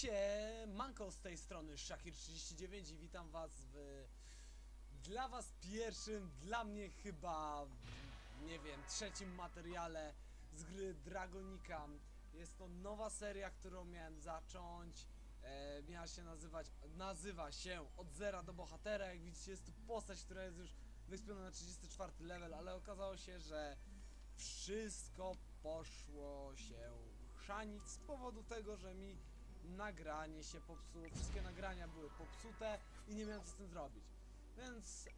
Siemanko z tej strony Shakir39 i witam was w dla was pierwszym, dla mnie chyba nie wiem, trzecim materiale z gry Dragonika. Jest to nowa seria, którą miałem zacząć. E, miała się nazywać, nazywa się Od Zera do Bohatera. Jak widzicie jest tu postać, która jest już wyspiona na 34 level, ale okazało się, że wszystko poszło się chrzanić z powodu tego, że mi nagranie się popsuło, wszystkie nagrania były popsute i nie miałem co z tym zrobić. Więc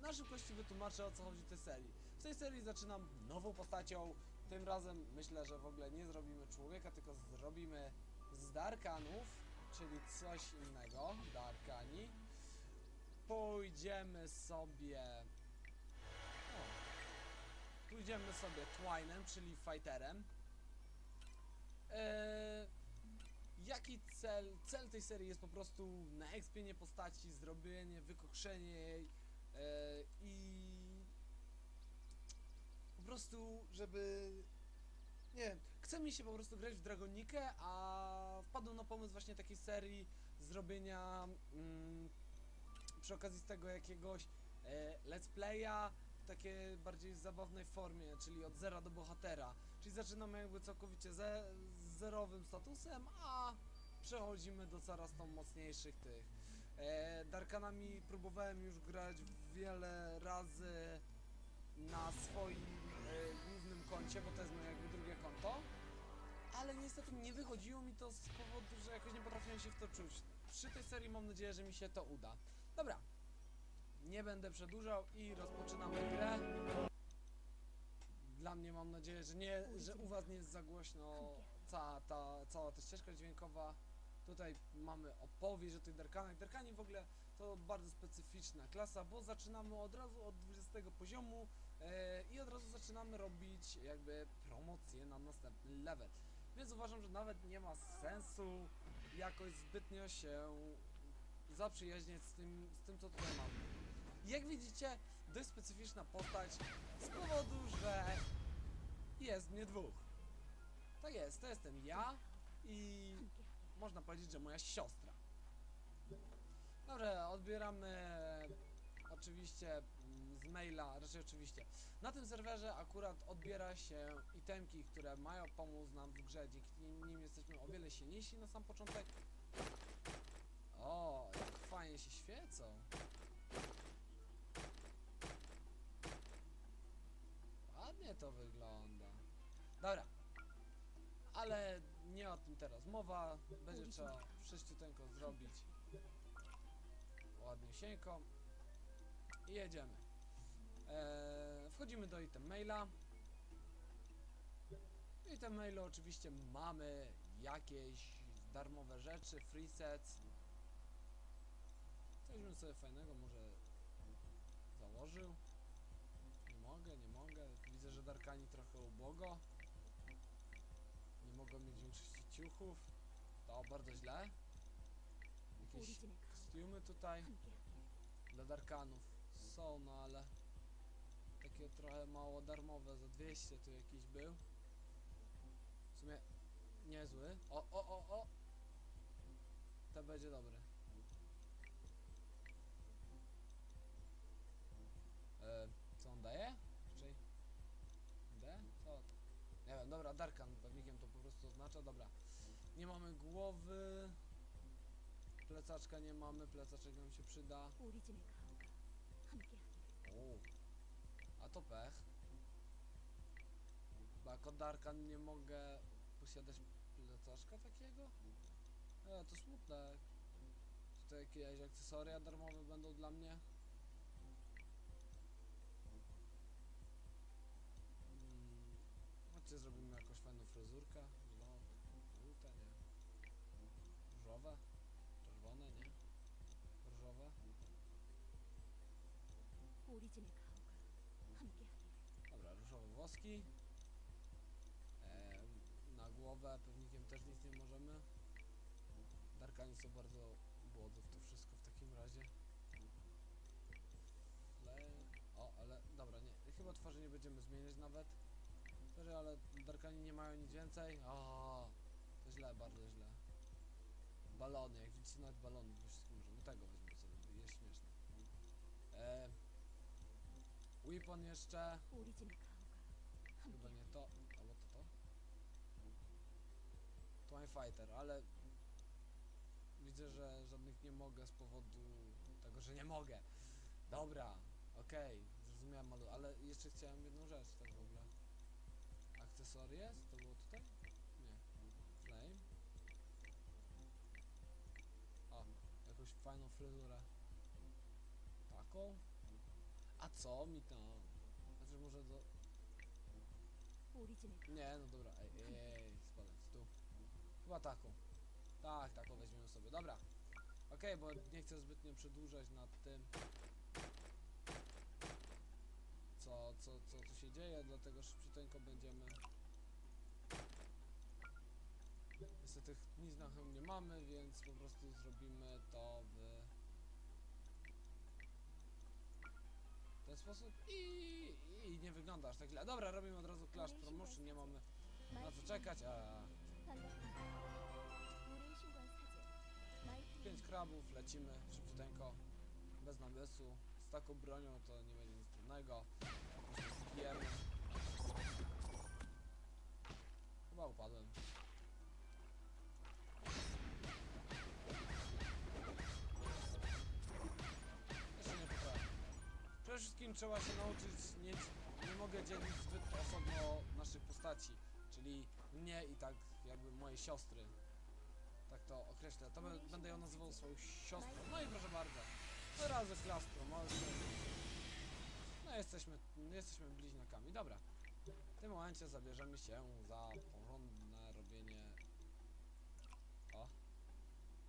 na szybkości wytłumaczę o co chodzi w tej serii. W tej serii zaczynam nową postacią. Tym razem myślę, że w ogóle nie zrobimy człowieka, tylko zrobimy z Darkanów, czyli coś innego, Darkani. Pójdziemy sobie... O, pójdziemy sobie Twinem, czyli Fighterem. Eee, jaki cel? Cel tej serii jest po prostu naekspienie postaci, zrobienie, wykokszenie jej eee, i po prostu, żeby nie wiem, chce mi się po prostu grać w Dragonikę, a wpadłem na pomysł właśnie takiej serii zrobienia mm, przy okazji z tego jakiegoś e, let's playa w takiej bardziej zabawnej formie, czyli od zera do bohatera. Czyli zaczynamy jakby całkowicie ze, zerowym statusem, a przechodzimy do coraz to mocniejszych tych. E, Darkanami próbowałem już grać wiele razy na swoim e, głównym koncie, bo to jest moje jakby drugie konto. Ale niestety nie wychodziło mi to z powodu, że jakoś nie potrafiłem się w to czuć. Przy tej serii mam nadzieję, że mi się to uda. Dobra. Nie będę przedłużał i rozpoczynamy grę. Dla mnie mam nadzieję, że nie, że u was nie jest za głośno cała ta, cała ta ścieżka dźwiękowa. Tutaj mamy opowieść o tych Darkanach. Darkani w ogóle to bardzo specyficzna klasa, bo zaczynamy od razu od 20 poziomu e, i od razu zaczynamy robić jakby promocję na następny level. Więc uważam, że nawet nie ma sensu jakoś zbytnio się zaprzyjaźniać z tym, z tym co tutaj mamy. Jak widzicie, dość specyficzna postać z powodu, że jest mnie dwóch. Tak jest, to jestem ja i można powiedzieć, że moja siostra. Dobrze, odbieramy oczywiście mm, z maila, raczej oczywiście. Na tym serwerze akurat odbiera się itemki, które mają pomóc nam w grze, dzięki nim jesteśmy o wiele silniejsi na sam początek. O, jak fajnie się świecą. Ładnie to wygląda. Dobra. Ale nie o tym teraz mowa. Będzie trzeba wszyściuteńko zrobić. Ładnie sieńko. I jedziemy. Eee, wchodzimy do item maila. Item mailu oczywiście mamy jakieś darmowe rzeczy, free sets. Coś bym sobie fajnego może założył. Nie mogę, nie mogę. Widzę, że Darkani trochę ubogo. Mogą mieć większości ciuchów. To bardzo źle. Jakieś kostiumy tutaj dla Darkanów są, no ale takie trochę mało darmowe, za 200 tu jakiś był. W sumie niezły. O, o, o, o! To będzie dobre. E, co on daje? Czyli D? Co? Nie wiem, dobra, Darkan pewnikiem to po prostu oznacza. Dobra. Nie mamy głowy. Plecaczka nie mamy, plecaczek nam się przyda. O. A to pech. Bo jako Darkan nie mogę posiadać plecaczka takiego? E, to smutne. Czy to jakieś akcesoria darmowe będą dla mnie? Hmm. Chodźcie, zrobimy jakoś różowe, czerwone, nie? Różowe. Dobra, różowe włoski. E, na głowę pewnikiem też nic nie możemy. Darkanie są bardzo głodów to wszystko w takim razie. O, ale... Dobra, nie. Chyba twarzy nie będziemy zmieniać nawet. Twarzy, ale Darkani nie mają nic więcej. O, to źle, bardzo źle. Balony, jak widzicie nawet balony, bo się skurczy. No tego weźmy sobie, jest śmieszne. E, weapon jeszcze. Chyba nie to, albo to to. Twine Fighter, ale widzę, że żadnych nie mogę z powodu tego, że nie mogę. Dobra, okej, okay, zrozumiałem, ale jeszcze chciałem jedną rzecz tak w ogóle. Akcesorie? To fajną fryzurę. Taką? A co mi tam? Znaczy może do... Nie, no dobra, ej, ej, spadać, tu. Chyba taką. Tak, taką weźmiemy sobie, dobra. Okej, okay, bo nie chcę zbytnio przedłużać nad tym co, co, co tu się dzieje, dlatego szybciuteńko będziemy niestety nic na nie mamy, więc po prostu zrobimy to w ten sposób i, i, nie wygląda aż tak źle. Dobra, robimy od razu Clash Promotion, nie mamy na co czekać, a... pięć krabów, lecimy szybciuteńko, bez namysłu, z taką bronią to nie będzie nic trudnego, po prostu zbijemy. Chyba upadłem. Przede wszystkim trzeba się nauczyć, nie, nie mogę dzielić zbyt osobno naszych postaci, czyli mnie i tak jakby mojej siostry. Tak to określę. To będę ją nazywał swoją siostrą. No i proszę bardzo. No razy klas promotion. No jesteśmy, jesteśmy bliźniakami. Dobra. W tym momencie zabierzemy się za porządne robienie... O.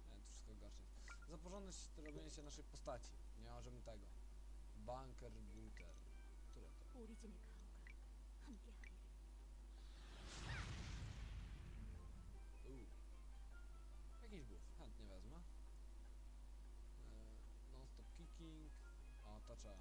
Nie, to wszystko gorsze. Za porządne robienie się naszej postaci. Nie możemy tego. Bunker Buter. Tudod? Ú. Buff. Hát nevezd ma. Uh, Non-stop kicking. A tacsa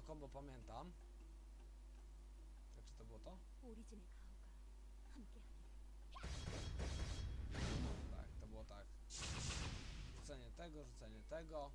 taką, bo pamiętam. Tak, czy to było to? Tak, to było tak. Rzucenie tego, rzucenie tego.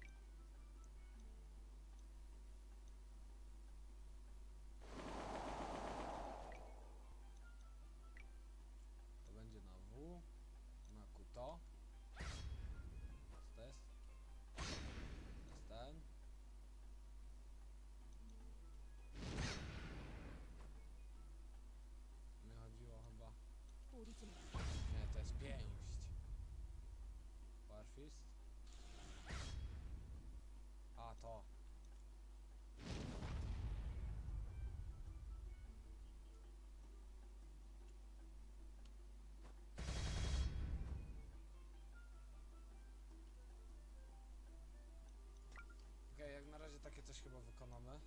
Chyba wykonamy.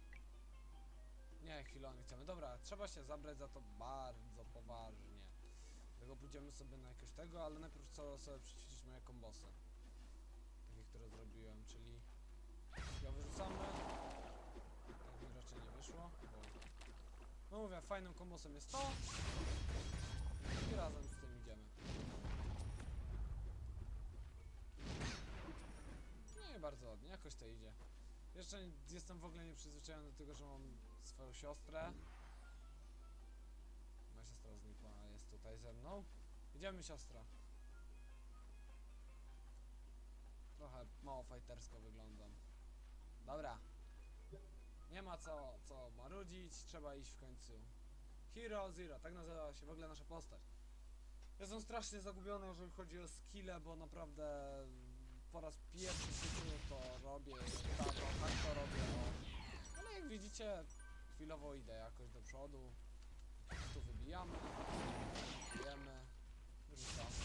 Nie, chwilę nie chcemy. Dobra, trzeba się zabrać za to bardzo poważnie. Dlatego pójdziemy sobie na jakieś tego, ale najpierw trzeba sobie przećwiczyć moje kombosy. Takie, które zrobiłem, czyli ja wyrzucamy. Tak mi raczej nie wyszło, bo... No mówię, fajnym kombosem jest to. I razem z tym idziemy. No i bardzo ładnie, jakoś to idzie. Jeszcze jestem w ogóle nieprzyzwyczajony do tego, że mam swoją siostrę. Moja siostra znikła, jest tutaj ze mną. Idziemy siostra. Trochę mało fajtersko wyglądam. Dobra. Nie ma co, co marudzić, trzeba iść w końcu. Hero Zero, tak nazywała się w ogóle nasza postać. Jestem strasznie zagubiony, jeżeli chodzi o skille, bo naprawdę po raz pierwszy to robię, tak, o, tak to robię, o. Ale jak widzicie, chwilowo idę jakoś do przodu. Tu wybijamy, bijemy, wyrzucamy.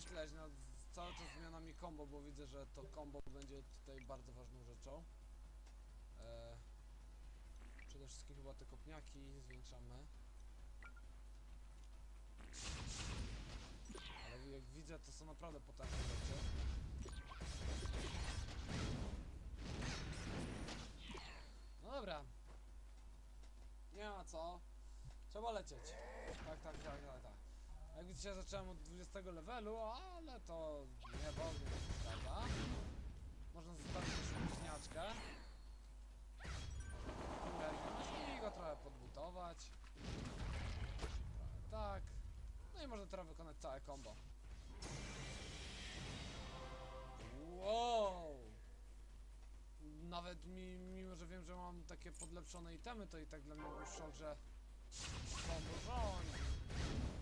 Myśleć nad cały czas zmianami combo, bo widzę, że to combo będzie tutaj bardzo ważną rzeczą. E, przede wszystkim chyba te kopniaki zwiększamy. Ale jak widzę, to są naprawdę potężne rzeczy. No dobra. Nie ma co. Trzeba lecieć. Tak, tak, tak, tak, tak. Jak widzicie, zacząłem od 20 levelu, ale to nie wolno przeszkadza. Można zostawić też bliźniaczkę. I go trochę podbutować. Tak. No i można teraz wykonać całe combo. Wow! Nawet mi, mimo że wiem, że mam takie podlepszone itemy, to i tak dla mnie był szok, że combo rządzi.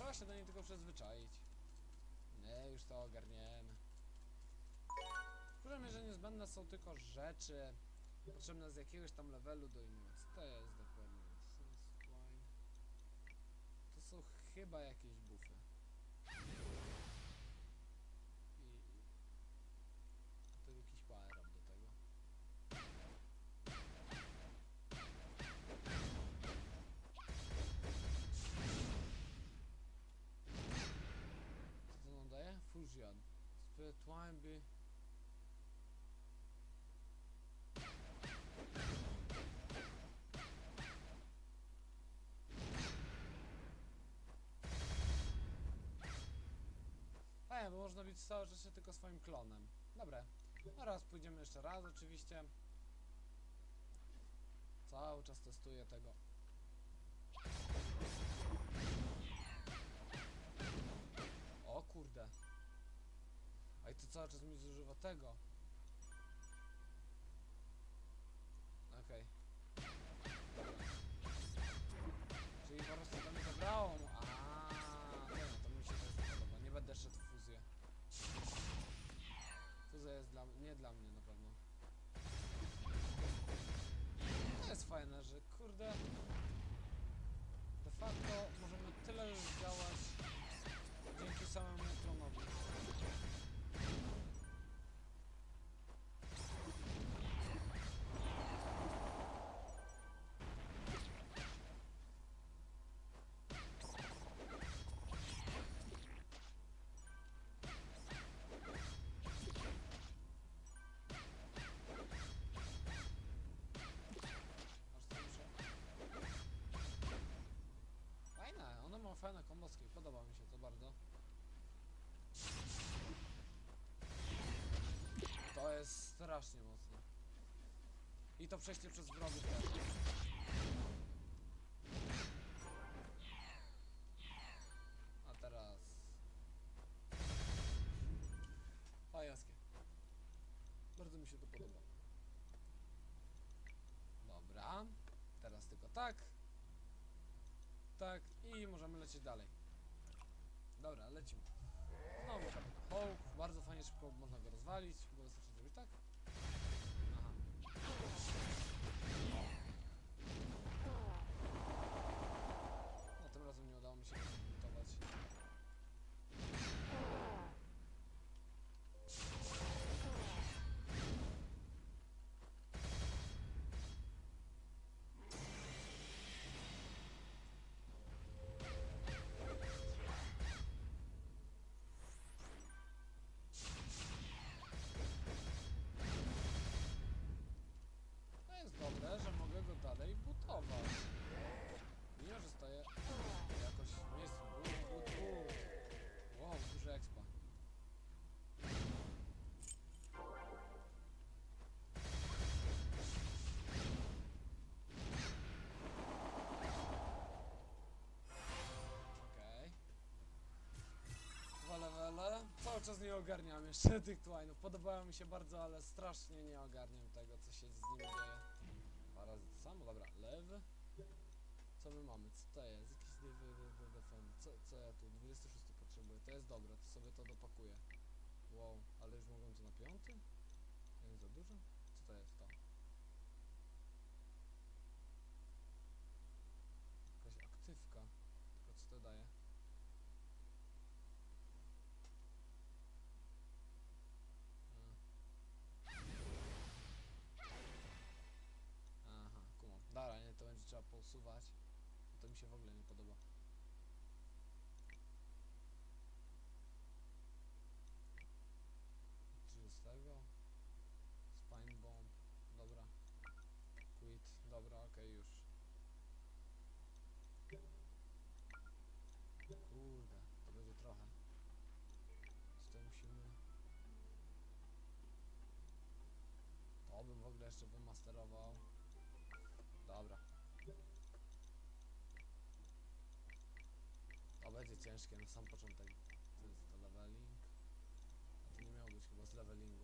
Trzeba się do niej tylko przyzwyczaić. Nie, już to ogarniemy. W dużej mierze niezbędne są tylko rzeczy potrzebne z jakiegoś tam levelu do innego. Co to jest dokładnie? To są chyba jakieś By... Fajnie, bo można być całe życie tylko swoim klonem. Dobra. No raz pójdziemy jeszcze raz oczywiście. Cały czas testuję tego. O kurde. To cały czas mi zużywa tego. Okej. Czyli po prostu to mi zabrało. A, nie no, to mi się też podoba. Nie będę szedł w fuzję. Fuzja jest dla nie dla mnie na pewno. To jest fajne, że kurde. De facto możemy tyle już działać fajne komboski, podoba mi się to bardzo. To jest strasznie mocne. I to przejście przez wrogów też. Tak. I możemy lecieć dalej. Dobra, lecimy. Znowu Hulk. Bardzo fajnie szybko można go rozwalić, bo wystarczy zrobić tak. Cały czas nie ogarniam jeszcze tych twinów. Podobają mi się bardzo, ale strasznie nie ogarniam tego, co się z nimi dzieje. Dwa razy to samo, dobra. Lew. Co my mamy? Co to jest? Jakiś. Co, co ja tu? 26 potrzebuję. To jest dobre, to sobie to dopakuję. Wow, ale już mogłem to na piąty? Nie za dużo? Co to jest to? Jakaś aktywka. Tylko co to daje? A. Aha, kumam. Dobra, nie, to będzie trzeba pousuwać. To mi się w ogóle nie podoba. Ciężkie na sam początek. To jest to leveling. A to nie miało być chyba z levelingu,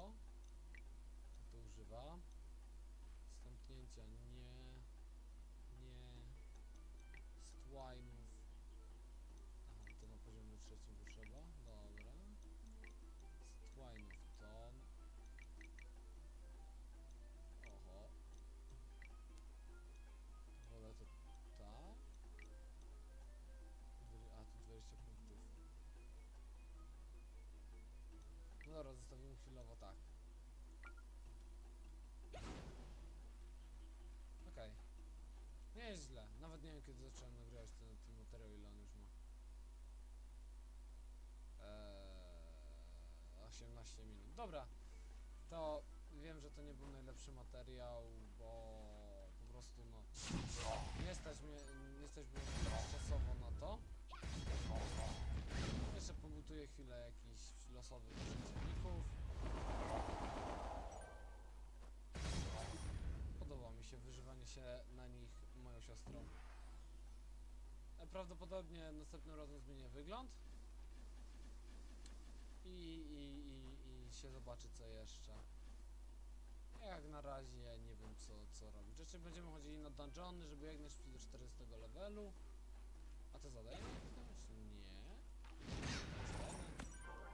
tego. To używa. Stąpnięcia nie. Nie. Stwinów. Aha, to na poziomie trzecim potrzeba. minut. Dobra, to wiem, że to nie był najlepszy materiał, bo po prostu no nie stać mnie, nie stać było czasowo na to. Jeszcze pobutuję chwilę jakichś losowych przeciwników. Podoba mi się wyżywanie się na nich moją siostrą. E, prawdopodobnie następnym razem zmienię wygląd. I, i, i, i się zobaczy co jeszcze. Jak na razie nie wiem co, co robić. Jeszcze będziemy chodzili na dungeony, żeby jak najszybciej do 40 levelu. A to zadajemy? Nie.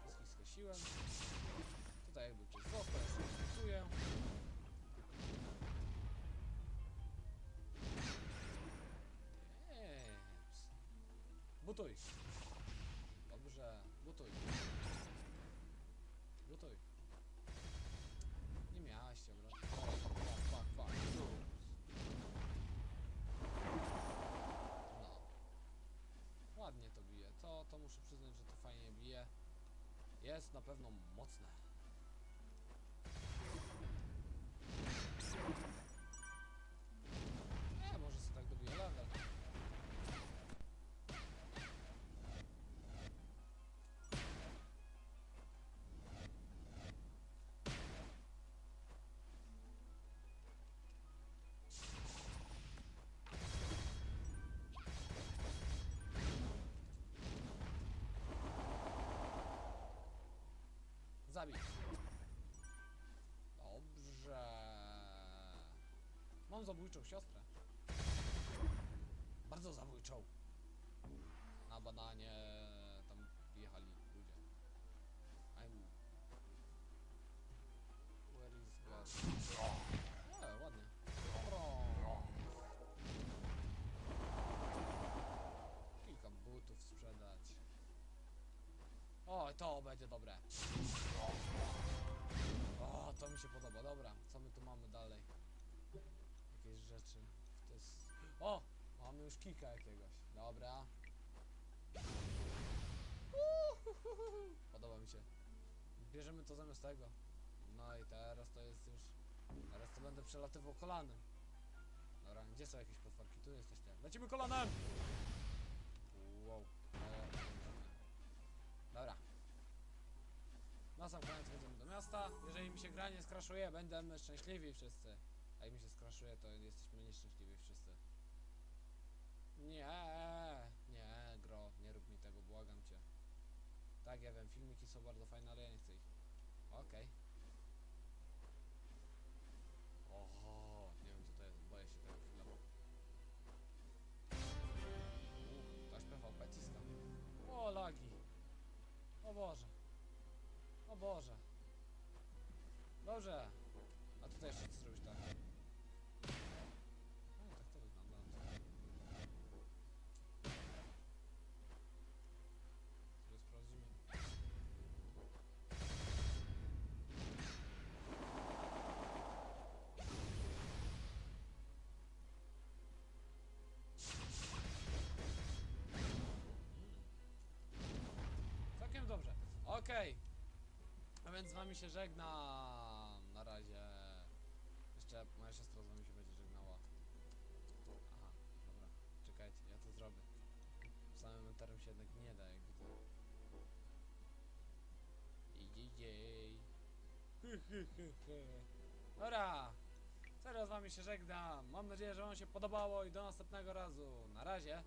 Wszystkich skosiłem. Tutaj jakby ktoś został, jeszcze butuję. Jeps. Butuj. Dobrze, butuj. Butuj. Nie miałaś się obrać. Fuck, fuck, fuck. No. Ładnie to bije. To, to muszę przyznać, że to fajnie bije. Jest na pewno mocne. Zabij. Dobrze. Mam zabójczą siostrę. Bardzo zabójczą. Na bananie tam jechali ludzie. I'm... Where is God? O, to będzie dobre. O, to mi się podoba, dobra. Co my tu mamy dalej? Jakieś rzeczy. To jest... O! Mamy już kika jakiegoś. Dobra. Podoba mi się. Bierzemy to zamiast tego. No i teraz to jest już... Teraz to będę przelatywał kolanem. Dobra, gdzie są jakieś potworki? Tu jesteście. Lecimy kolanem! Na sam koniec wjedziemy do miasta. Jeżeli mi się gra nie skraszuje, będziemy szczęśliwi wszyscy. A jak mi się skraszuje, to jesteśmy nieszczęśliwi wszyscy. Nie, nie, gro, nie rób mi tego, błagam cię. Tak, ja wiem, filmiki są bardzo fajne, ale ja nie chcę ich. Okej. Oho, nie wiem co to jest, boję się tego chwilę. Ktoś PvP ciska. O, lagi. O Boże. O Boże. Dobrze. A tutaj jeszcze co zrobić tak? No, tak to wygląda. Sobie sprawdzimy. Całkiem dobrze. Okej. A więc z wami się żegnam. Na razie. Jeszcze moja siostra z wami się będzie żegnała. Aha, dobra. Czekajcie, ja to zrobię. Samym enterem się jednak nie da, jak widzę. Idziej. Dobra. Teraz z wami się żegnam. Mam nadzieję, że wam się podobało i do następnego razu. Na razie.